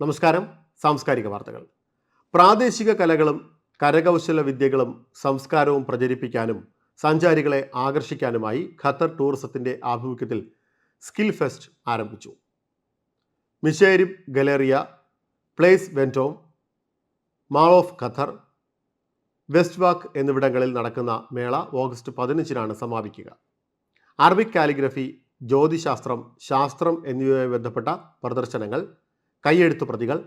നമസ്കാരം. സാംസ്കാരിക വാർത്തകൾ. പ്രാദേശിക കലകളും കരകൗശല വിദ്യകളും സംസ്കാരവും പ്രചരിപ്പിക്കാനും സഞ്ചാരികളെ ആകർഷിക്കാനുമായി ഖത്തർ ടൂറിസത്തിന്റെ ആഭിമുഖ്യത്തിൽ സ്കിൽ ഫെസ്റ്റ് ആരംഭിച്ചു. Msheireb Galleria place Vendome mall of Qatar west walk എന്നിവിടങ്ങളിൽ നടക്കുന്ന മേള ഓഗസ്റ്റ് പതിനഞ്ചിനാണ് സമാപിക്കുക. അറബിക് കാലിഗ്രഫി ജ്യോതിശാസ്ത്രം ശാസ്ത്രം എന്നിവയുമായി ബന്ധപ്പെട്ട പ്രദർശനങ്ങൾ കൈയെഴുത്തു പ്രതികൾ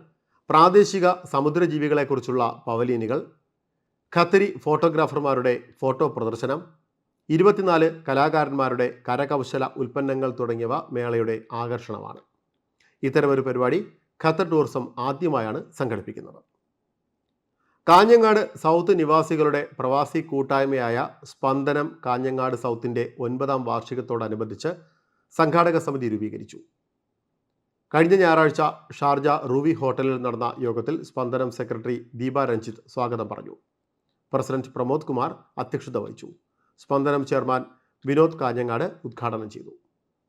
പ്രാദേശിക സമുദ്രജീവികളെക്കുറിച്ചുള്ള പവലിയനുകൾ ഖത്തരി ഫോട്ടോഗ്രാഫർമാരുടെ ഫോട്ടോ പ്രദർശനം ഇരുപത്തിനാല് കലാകാരന്മാരുടെ കരകൗശല ഉൽപ്പന്നങ്ങൾ തുടങ്ങിയവ മേളയുടെ ആകർഷണമാണ്. ഇത്തരമൊരു പരിപാടി ഖത്തർ ടൂറിസം ആദ്യമായാണ് സംഘടിപ്പിക്കുന്നത്. കാഞ്ഞങ്ങാട് സൗത്ത് നിവാസികളുടെ പ്രവാസി കൂട്ടായ്മയായ സ്പന്ദനം കാഞ്ഞങ്ങാട് സൗത്തിന്റെ ഒൻപതാം വാർഷികത്തോടനുബന്ധിച്ച് സംഘാടക സമിതി രൂപീകരിച്ചു. കഴിഞ്ഞ ഞായറാഴ്ച ഷാർജ റൂവി ഹോട്ടലിൽ നടന്ന യോഗത്തിൽ സ്പന്ദനം സെക്രട്ടറി ദീപ രഞ്ജിത്ത് സ്വാഗതം പറഞ്ഞു. പ്രസിഡന്റ് പ്രമോദ് കുമാർ അധ്യക്ഷത വഹിച്ചു. സ്പന്ദനം ചെയർമാൻ വിനോദ് കാഞ്ഞങ്ങാട് ഉദ്ഘാടനം ചെയ്തു.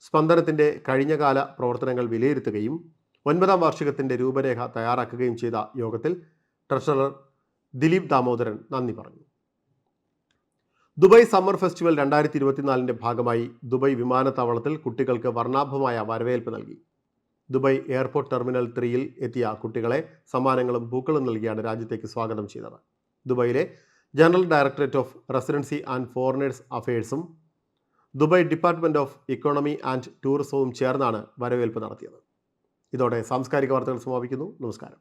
സ്പന്ദനത്തിന്റെ കഴിഞ്ഞകാല പ്രവർത്തനങ്ങൾ വിലയിരുത്തുകയും ഒൻപതാം വാർഷികത്തിന്റെ രൂപരേഖ തയ്യാറാക്കുകയും ചെയ്ത യോഗത്തിൽ ട്രഷറർ ദിലീപ് ദാമോദരൻ നന്ദി പറഞ്ഞു. ദുബായ് സമ്മർ ഫെസ്റ്റിവൽ രണ്ടായിരത്തി ഇരുപത്തിനാലിന്റെ ഭാഗമായി ദുബായ് വിമാനത്താവളത്തിൽ കുട്ടികൾക്ക് വർണാഭമായ വരവേൽപ്പ് നൽകി. ദുബായ് എയർപോർട്ട് ടെർമിനൽ ത്രീയിൽ എത്തിയ കുട്ടികളെ സമ്മാനങ്ങളും പൂക്കളും നൽകിയാണ് രാജ്യത്തേക്ക് സ്വാഗതം ചെയ്തത് ദുബായിലെ general directorate of residency and foreigners അഫയേഴ്സും Dubai department of economy and ടൂറിസവും ചേർന്നാണ് വരവേൽപ്പ് നടത്തിയത്. ഇതോടെ സാംസ്കാരിക വാർത്തകൾ സമാപിക്കുന്നു. നമസ്കാരം.